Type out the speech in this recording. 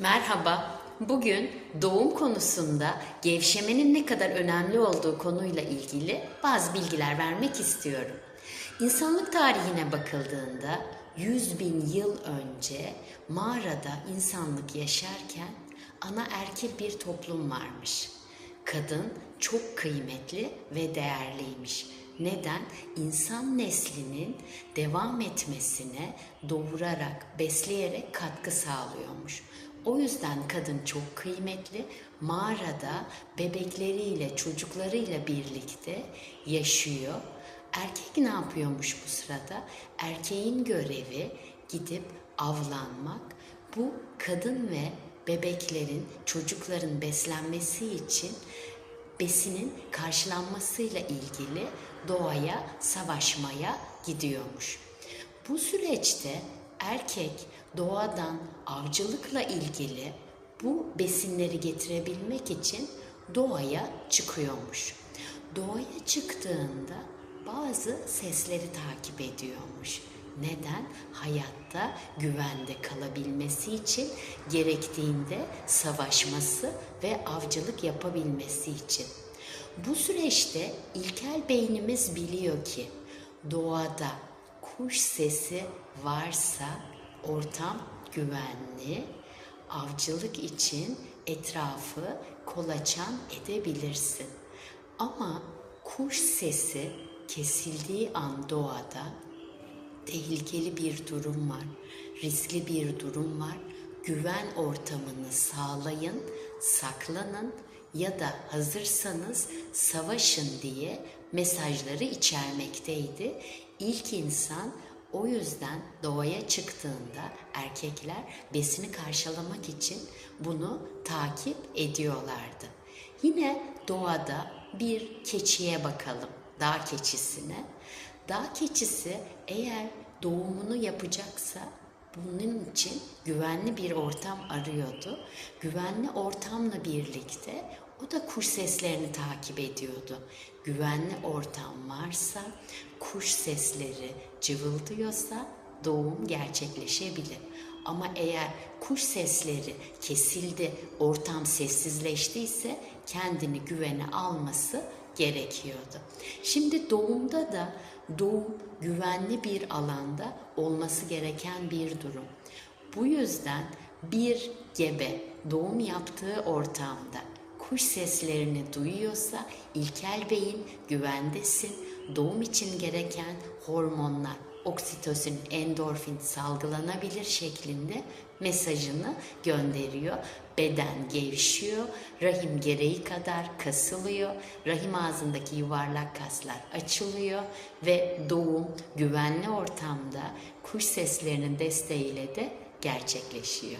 Merhaba. Bugün doğum konusunda gevşemenin ne kadar önemli olduğu konuyla ilgili bazı bilgiler vermek istiyorum. İnsanlık tarihine bakıldığında 100 bin yıl önce mağarada insanlık yaşarken ana erkil bir toplum varmış. Kadın çok kıymetli ve değerliymiş. Neden? İnsan neslinin devam etmesine doğurarak, besleyerek katkı sağlıyormuş. O yüzden kadın çok kıymetli. Mağarada bebekleriyle, çocuklarıyla birlikte yaşıyor. Erkek ne yapıyormuş bu sırada? Erkeğin görevi gidip avlanmak. Bu kadın ve bebeklerin, çocukların beslenmesi için besinin karşılanmasıyla ilgili doğaya savaşmaya gidiyormuş. Bu süreçte erkek doğadan avcılıkla ilgili bu besinleri getirebilmek için doğaya çıkıyormuş. Doğaya çıktığında bazı sesleri takip ediyormuş. Neden? Hayatta güvende kalabilmesi için gerektiğinde savaşması ve avcılık yapabilmesi için. Bu süreçte ilkel beynimiz biliyor ki doğada kuş sesi varsa ortam güvenli, avcılık için etrafı kolaçan edebilirsin. Ama kuş sesi kesildiği an doğada tehlikeli bir durum var, riskli bir durum var. Güven ortamını sağlayın, saklanın ya da hazırsanız savaşın diye mesajları içermekteydi. İlk insan o yüzden doğaya çıktığında erkekler besini karşılamak için bunu takip ediyorlardı. Yine doğada bir keçiye bakalım, dağ keçisine. Dağ keçisi eğer doğumunu yapacaksa bunun için güvenli bir ortam arıyordu. Güvenli ortamla birlikte o da kuş seslerini takip ediyordu. Güvenli ortam varsa, kuş sesleri cıvıldıyorsa doğum gerçekleşebilir. Ama eğer kuş sesleri kesildi, ortam sessizleştiyse kendini güvene alması gerekiyordu. Şimdi doğumda da doğum güvenli bir alanda olması gereken bir durum. Bu yüzden bir gebe doğum yaptığı ortamda kuş seslerini duyuyorsa ilkel beyin güvendesin. Doğum için gereken hormonlar, oksitosin, endorfin salgılanabilir şeklinde mesajını gönderiyor. Beden gevşiyor, rahim gereği kadar kasılıyor, rahim ağzındaki yuvarlak kaslar açılıyor ve doğum güvenli ortamda kuş seslerinin desteğiyle de gerçekleşiyor.